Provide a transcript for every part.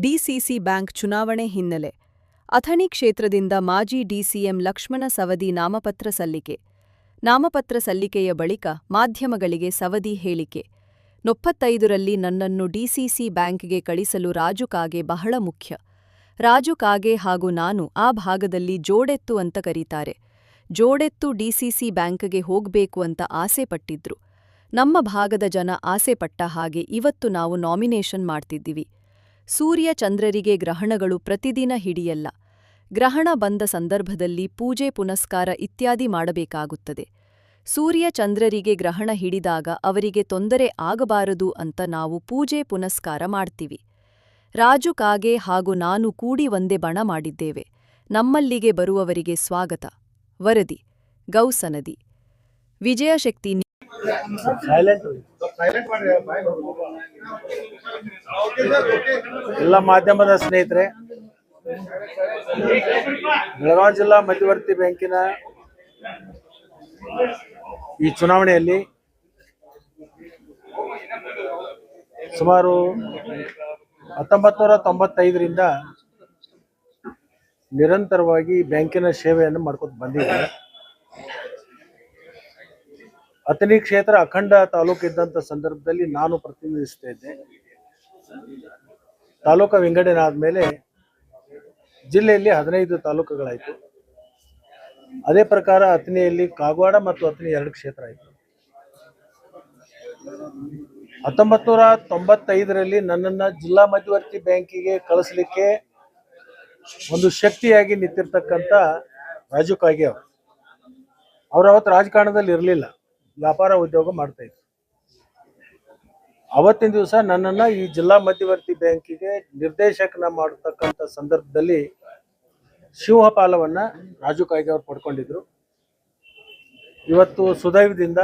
DCC bank ಚುನಾವಣೆ ಹಿನ್ನೆಲೆ. ಅಥಣಿ ಕ್ಷೇತ್ರದಿಂದ ಮಾಜಿ ಡಿಸಿಎಂ ಲಕ್ಷ್ಮಣ ಸವದಿ ನಾಮಪತ್ರ ಸಲ್ಲಿಕೆ. ನಾಮಪತ್ರ ಸಲ್ಲಿಕೆಯ ಬಳಿಕ ಮಾಧ್ಯಮಗಳಿಗೆ ಸವದಿ ಹೇಳಿಕೆ. ನೊಪ್ಪತ್ತೈದರಲ್ಲಿ ನನ್ನನ್ನು ಡಿಸಿಸಿ ಬ್ಯಾಂಕ್ಗೆ ಕಳಿಸಲು ರಾಜು ಕಾಗೆ ಬಹಳ ಮುಖ್ಯ. ರಾಜು ಕಾಗೆ ಹಾಗೂ ನಾನು ಆ ಭಾಗದಲ್ಲಿ ಜೋಡೆತ್ತು ಅಂತ ಕರೀತಾರೆ. ಜೋಡೆತ್ತು ಡಿಸಿಸಿ ಬ್ಯಾಂಕ್ಗೆ ಹೋಗ್ಬೇಕು ಅಂತ ಆಸೆ ಪಟ್ಟಿದ್ರು. ನಮ್ಮ ಭಾಗದ ಜನ ಆಸೆ ಪಟ್ಟ ಹಾಗೆ ಇವತ್ತು ನಾವು ನಾಮಿನೇಷನ್ ಮಾಡ್ತಿದ್ದೀವಿ. ಸೂರ್ಯ ಚಂದ್ರರಿಗೆ ಗ್ರಹಣಗಳು ಪ್ರತಿದಿನ ಹಿಡಿಯಲ್ಲ. ಗ್ರಹಣ ಬಂದ ಸಂದರ್ಭದಲ್ಲಿ ಪೂಜೆ, ಪುನಸ್ಕಾರ ಇತ್ಯಾದಿ ಮಾಡಬೇಕಾಗುತ್ತದೆ. ಸೂರ್ಯ ಚಂದ್ರರಿಗೆ ಗ್ರಹಣ ಹಿಡಿದಾಗ ಅವರಿಗೆ ತೊಂದರೆ ಆಗಬಾರದು ಅಂತ ನಾವು ಪೂಜೆ, ಪುನಸ್ಕಾರ ಮಾಡ್ತೀವಿ. ರಾಜು ಕಾಗೆ ಹಾಗೂ ನಾನು ಕೂಡಿ ಒಂದೇ ಬಣ ಮಾಡಿದ್ದೇವೆ. ನಮ್ಮಲ್ಲಿಗೆ ಬರುವವರಿಗೆ ಸ್ವಾಗತ. ವರದಿ. ಗೌಸನದಿ. ವಿಜಯಶಕ್ತಿ ಸೈಲೆಂಟ್ ಎಲ್ಲ ಮಾಧ್ಯಮದ ಸ್ನೇಹಿತರೆ, ಬೆಳಗಾವಿ ಜಿಲ್ಲಾ ಮಧ್ಯವರ್ತಿ ಬ್ಯಾಂಕಿನ ಈ ಚುನಾವಣೆಯಲ್ಲಿ ಸುಮಾರು ಹತ್ತೊಂಬತ್ತು ನೂರ ತೊಂಬತ್ತೈದರಿಂದ ನಿರಂತರವಾಗಿ ಬ್ಯಾಂಕಿನ ಸೇವೆಯನ್ನು ಮಾಡ್ಕೊತ ಬಂದಿದ್ದಾರೆ. ಅಥಣಿ ಕ್ಷೇತ್ರ ಅಖಂಡ ತಾಲೂಕು ಇದ್ದಂತ ಸಂದರ್ಭದಲ್ಲಿ ನಾನು ಪ್ರತಿನಿಧಿಸ್ತಾ ಇದ್ದೆ. ತಾಲೂಕ ವಿಂಗಡಣೆ ಆದಮೇಲೆ ಜಿಲ್ಲೆಯಲ್ಲಿ ಹದಿನೈದು ತಾಲೂಕುಗಳಾಯಿತು. ಅದೇ ಪ್ರಕಾರ ಅಥಣಿಯಲ್ಲಿ ಕಾಗವಾಡ ಮತ್ತು ಅಥಣಿ ಎರಡು ಕ್ಷೇತ್ರ ಆಯಿತು. ಹತ್ತೊಂಬತ್ತು ನೂರ ತೊಂಬತ್ತೈದರಲ್ಲಿ ನನ್ನನ್ನು ಜಿಲ್ಲಾ ಮಧ್ಯವರ್ತಿ ಬ್ಯಾಂಕಿಗೆ ಕಳಿಸ್ಲಿಕ್ಕೆ ಒಂದು ಶಕ್ತಿಯಾಗಿ ನಿಂತಿರ್ತಕ್ಕಂಥ ರಾಜು ಕಾಗೆ ಅವರು ಅವ್ರು ಅವತ್ತು ರಾಜಕಾರಣದಲ್ಲಿ ಇರಲಿಲ್ಲ. ವ್ಯಾಪಾರ ಉದ್ಯೋಗ ಮಾಡ್ತಾ ಇದ್ರು ಅವತ್ತಿನ ದಿವಸ ನನ್ನನ್ನು ಈ ಜಿಲ್ಲಾ ಮಧ್ಯವರ್ತಿ ಬ್ಯಾಂಕಿಗೆ ನಿರ್ದೇಶಕನ ಮಾಡತಕ್ಕಂಥ ಸಂದರ್ಭದಲ್ಲಿ ಸಿಂಹಪಾಲವನ್ನು ರಾಜು ಕಾಯ್ಗೆ ಅವರು ಪಡ್ಕೊಂಡಿದ್ರು. ಇವತ್ತು ಸುದೈವದಿಂದ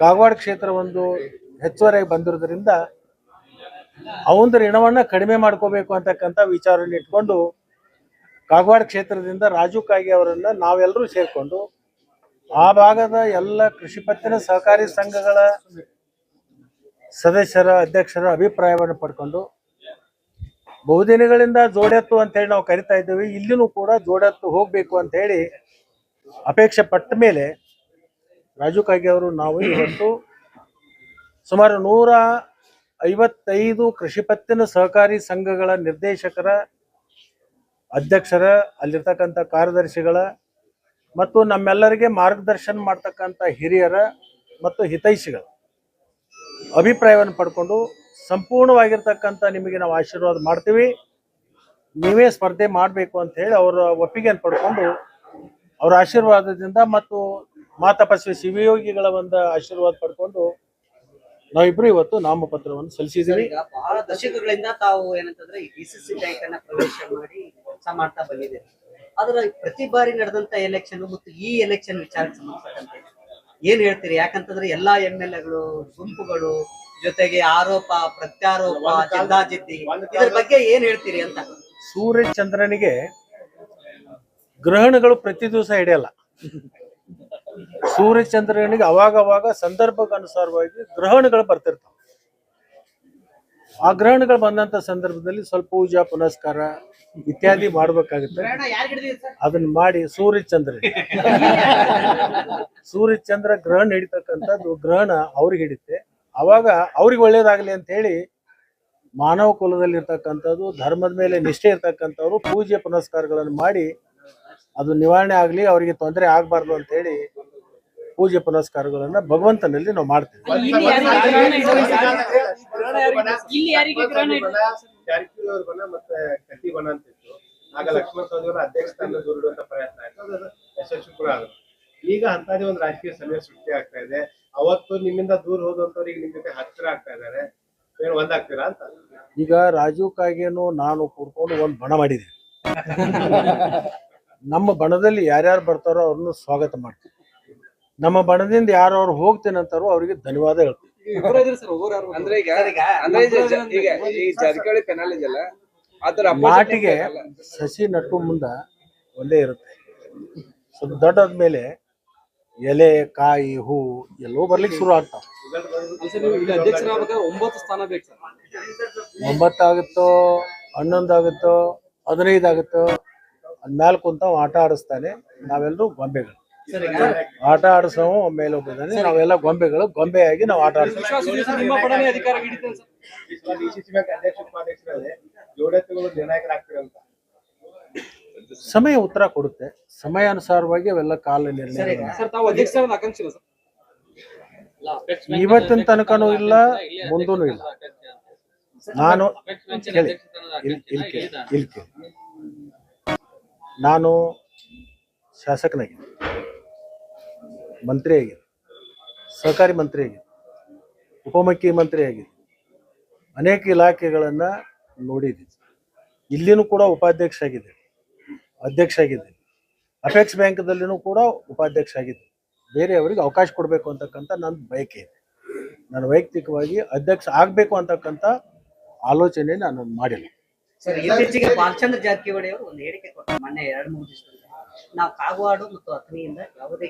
ಕಾಗವಾಡ ಕ್ಷೇತ್ರ ಒಂದು ಹೆಚ್ಚುವರಿಯಾಗಿ ಬಂದಿರೋದ್ರಿಂದ ಅವೊಂದು ಋಣವನ್ನು ಕಡಿಮೆ ಮಾಡ್ಕೋಬೇಕು ಅಂತಕ್ಕಂಥ ವಿಚಾರವನ್ನು ಇಟ್ಕೊಂಡು ಕಾಗವಾಡ ಕ್ಷೇತ್ರದಿಂದ ರಾಜು ಕಾಗೆ ಅವರನ್ನು ನಾವೆಲ್ಲರೂ ಸೇರ್ಕೊಂಡು ಆ ಭಾಗದ ಎಲ್ಲ ಕೃಷಿ ಪತ್ತಿನ ಸಹಕಾರಿ ಸಂಘಗಳ ಸದಸ್ಯರ, ಅಧ್ಯಕ್ಷರ ಅಭಿಪ್ರಾಯವನ್ನು ಪಡ್ಕೊಂಡು ಬಹುದಿನಗಳಿಂದ ಜೋಡೆತ್ತು ಅಂತ ಹೇಳಿ ನಾವು ಕರಿತಾ ಇದ್ದೇವೆ. ಇಲ್ಲಿನೂ ಕೂಡ ಜೋಡೆತ್ತು ಹೋಗ್ಬೇಕು ಅಂತ ಹೇಳಿ ಅಪೇಕ್ಷೆ ಪಟ್ಟ ಮೇಲೆ ರಾಜು ಕಾಗೆ ಅವರು ನಾವು ಇವತ್ತು ಸುಮಾರು ನೂರ ಐವತ್ತೈದು ಕೃಷಿ ಪತ್ತಿನ ಸಹಕಾರಿ ಸಂಘಗಳ ನಿರ್ದೇಶಕರ, ಅಧ್ಯಕ್ಷರ, ಅಲ್ಲಿರ್ತಕ್ಕಂಥ ಕಾರ್ಯದರ್ಶಿಗಳ ಮತ್ತು ನಮ್ಮೆಲ್ಲರಿಗೆ ಮಾರ್ಗದರ್ಶನ ಮಾಡ್ತಕ್ಕಂಥ ಹಿರಿಯರ ಮತ್ತು ಹಿತೈಷಿಗಳ ಅಭಿಪ್ರಾಯವನ್ನು ಪಡ್ಕೊಂಡು ಸಂಪೂರ್ಣವಾಗಿರ್ತಕ್ಕಂಥ ನಿಮಗೆ ನಾವು ಆಶೀರ್ವಾದ ಮಾಡ್ತೀವಿ. ನೀವೇ ಸ್ಪರ್ಧೆ ಮಾಡಬೇಕು ಅಂತ ಹೇಳಿ ಅವರ ಒಪ್ಪಿಗೆಯನ್ನು ಪಡ್ಕೊಂಡು ಅವರ ಆಶೀರ್ವಾದದಿಂದ ಮತ್ತು ಮಾತಪಸ್ವಿ ಶಿವಯೋಗಿಗಳ ಒಂದು ಆಶೀರ್ವಾದ ಪಡ್ಕೊಂಡು ನಾವಿಬ್ರು ಇವತ್ತು ನಾಮಪತ್ರವನ್ನು ಸಲ್ಲಿಸಿದ್ದೀವಿ. ಬಹಳ ದಶಕಗಳಿಂದ ತಾವು ಏನಂತಂದ್ರೆ ಪ್ರವೇಶ ಮಾಡಿ ಮಾಡ್ತಾ ಬಂದಿದ್ದೀರಿ. ಆದ್ರೆ ಪ್ರತಿ ಬಾರಿ ನಡೆದಂತ ಎಲೆಕ್ಷನ್ ಮತ್ತು ಈ ಎಲೆಕ್ಷನ್ ವಿಚಾರಕ್ಕೆ ಸಂಬಂಧಪಟ್ಟಂತೆ ಏನ್ ಹೇಳ್ತೀರಿ? ಯಾಕಂತಂದ್ರೆ ಎಲ್ಲಾ ಎಂ ಎಲ್ ಎಗಳು ಗುಂಪುಗಳು ಜೊತೆಗೆ ಆರೋಪ ಪ್ರತ್ಯಾರೋಪ ಜಿದ್ದಾಜಿದ್ದಿ ಇದ್ರ ಬಗ್ಗೆ ಏನ್ ಹೇಳ್ತೀರಿ ಅಂತ? ಸೂರ್ಯ ಚಂದ್ರನಿಗೆ ಗ್ರಹಣಗಳು ಪ್ರತಿ ದಿವಸ ಹಿಡಿಯಲ್ಲ. ಸೂರ್ಯ ಚಂದ್ರನಿಗೆ ಅವಾಗ ಅವಾಗ ಸಂದರ್ಭಕ್ಕನುಸಾರವಾಗಿ ಗ್ರಹಣಗಳು ಬರ್ತಿರ್ತಾವ. ಆ ಗ್ರಹಣಗಳು ಬಂದಂತ ಸಂದರ್ಭದಲ್ಲಿ ಸ್ವಲ್ಪ ಪೂಜಾ ಪುನಸ್ಕಾರ ಇತ್ಯಾದಿ ಮಾಡ್ಬೇಕಾಗುತ್ತೆ. ಅದನ್ನ ಮಾಡಿ ಸೂರ್ಯ ಚಂದ್ರ ಸೂರ್ಯ ಚಂದ್ರ ಗ್ರಹಣ ಹಿಡಿತಕ್ಕಂಥದ್ದು ಗ್ರಹಣ ಅವ್ರಿಗೆ ಹಿಡಿತೆ ಅವಾಗ ಅವ್ರಿಗೆ ಒಳ್ಳೇದಾಗಲಿ ಅಂತ ಹೇಳಿ ಮಾನವ ಕುಲದಲ್ಲಿ ಇರ್ತಕ್ಕಂಥದ್ದು ಧರ್ಮದ ಮೇಲೆ ನಿಷ್ಠೆ ಇರ್ತಕ್ಕಂಥವ್ರು ಪೂಜೆ ಪುನಸ್ಕಾರಗಳನ್ನು ಮಾಡಿ ಅದು ನಿವಾರಣೆ ಆಗಲಿ ಅವರಿಗೆ ತೊಂದರೆ ಆಗಬಾರ್ದು ಅಂತ ಹೇಳಿ ಪೂಜೆ ಪುನಸ್ಕಾರಗಳನ್ನ ಭಗವಂತನಲ್ಲಿ ನಾವು ಮಾಡ್ತೀವಿ. ಇಲ್ಲಿ ಯಾರಿಗೆ ಗ್ರಹಣ ಇದೆ? ಜಾರಕಿಹೊಳಿ ಅವ್ರ ಬಣ ಮತ್ತೆ ಕಟ್ಟಿ ಬಣ ಅಂತ ಇತ್ತು. ಆಗ ಲಕ್ಷ್ಮಣ ಸವದಿ ಅವರ ಅಧ್ಯಕ್ಷ ಸ್ಥಾನ ದೂರಿಡುವಂತ ಪ್ರಯತ್ನ ಆಯ್ತು. ಅದು ಯಶಸ್ವಿ ಕೂಡ ಆದ್ರು. ಈಗ ಅಂತದೇ ಒಂದು ರಾಜಕೀಯ ಸಮಯ ಸೃಷ್ಟಿ ಆಗ್ತಾ ಇದೆ. ಅವತ್ತು ನಿಮ್ಮಿಂದ ದೂರ ಹೋದಂತವ್ರು ಈಗ ನಿಮ್ ಜೊತೆ ಹತ್ತಿರ ಆಗ್ತಾ ಇದ್ದಾರೆ. ಏನು ಒಂದಾಗ್ತೀರಾ ಅಂತ? ಈಗ ರಾಜೀವ್ ಕಾಗೇನು ನಾನು ಕೂರ್ಕೊಂಡು ಒಂದು ಬಣ ಮಾಡಿದೆ. ನಮ್ಮ ಬಣದಲ್ಲಿ ಯಾರ್ಯಾರು ಬರ್ತಾರೋ ಅವ್ರನ್ನ ಸ್ವಾಗತ ಮಾಡ್ತೀವಿ ನಮ್ಮ ಬಣದಿಂದ ಯಾರು ಅವ್ರು ಹೋಗ್ತೇನೆ ಅಂತಾರೋ ಅವರಿಗೆ ಧನ್ಯವಾದ ಹೇಳ್ತೀವಿ ಅಂದ್ರೆ ಈಗ ಅಂದ್ರೆ ಈಗ ಜ- ಈ ಜಾರಕಿಹೊಳಿ ಪೆನಾಲ್ ಇದೆಯಲ್ಲ ಅದ್ರ ನಾಟಿಗೆ ಸಸಿ ನಟ್ಟು ಮುಂದ ಒಂದೇ ಇರುತ್ತೆ. ಸ್ವಲ್ಪ ದೊಡ್ಡಾದ್ಮೇಲೆ ಎಲೆ ಕಾಯಿ ಹೂ ಎಲ್ಲವೂ ಬರ್ಲಿಕ್ಕೆ ಶುರು ಆಗ್ತಾವ. ಒಂಬತ್ತು ಸ್ಥಾನ ಬೇಕು ಸರ್. ಒಂಬತ್ತಾಗುತ್ತೋ ಹನ್ನೊಂದು ಆಗುತ್ತೋ ಹದಿನೈದು ಆಗುತ್ತೋ ಅದ್ಮೇಲೆ ಕುಂತ ಆಟ ಆಡಿಸ್ತಾನೆ ನಾವೆಲ್ಲರೂ ಗೊಂಬೆಗಳು. ಆಟ ಆಡಿಸೋ ಮೇಲೆ ಹೋಗಿದ್ದಾನೆ ನಾವೆಲ್ಲ ಗೊಂಬೆಗಳು ಗೊಂಬೆಯಾಗಿ ನಾವು ಆಟ ಸಮಯ ಉತ್ತರ ಕೊಡುತ್ತೆ. ಸಮಯಾನುಸಾರವಾಗಿ ಅವೆಲ್ಲ ಕಾಲ ನಿರ್ಣಯ ಇವತ್ತಿನ ತನಕನೂ ಇಲ್ಲ ಮುಂದೂ ಇಲ್ಲ. ನಾನು. ನಾನು ಶಾಸಕನಾಗಿದ್ದೆ ಮಂತ್ರಿ ಆಗಿದೆ ಸಹಕಾರಿ ಮಂತ್ರಿ ಆಗಿದೆ ಉಪಮುಖ್ಯಮಂತ್ರಿ ಆಗಿದೆ ಅನೇಕ ಇಲಾಖೆಗಳನ್ನು ನೋಡಿದ್ದೀನಿ ಇಲ್ಲಿನೂ ಕೂಡ ಉಪಾಧ್ಯಕ್ಷ ಆಗಿದೆ ಅಧ್ಯಕ್ಷ ಆಗಿದೆ ಅಪೆಕ್ಸ್ ಬ್ಯಾಂಕ್ದಲ್ಲಿನೂ ಕೂಡ ಉಪಾಧ್ಯಕ್ಷ ಆಗಿದೆ ಬೇರೆಯವರಿಗೆ ಅವಕಾಶ ಕೊಡಬೇಕು ಅಂತಕ್ಕಂಥ ನನ್ನ ಬಯಕೆ ಇದೆ. ನಾನು ವೈಯಕ್ತಿಕವಾಗಿ ಅಧ್ಯಕ್ಷ ಆಗಬೇಕು ಅಂತಕ್ಕಂಥ ಆಲೋಚನೆ ನಾನು ಮಾಡಿಲ್ಲ. ಸರ್, ಇತ್ತೀಚೆಗೆ ಬಾಲಚಂದ್ರ ಜಾರಕಿಹೊಳಿ ಅವರು ಒಂದು ಹೇಳಿಕೆ ಕೊಟ್ಟರು ಮೊನ್ನೆ ಎರಡು, ಮೂರು ದಿವಸದಲ್ಲಿ. ನಾವು ಕಾಗವಾಡು ಮತ್ತು ಅಥಣಿಯಿಂದ ಯಾವುದೇ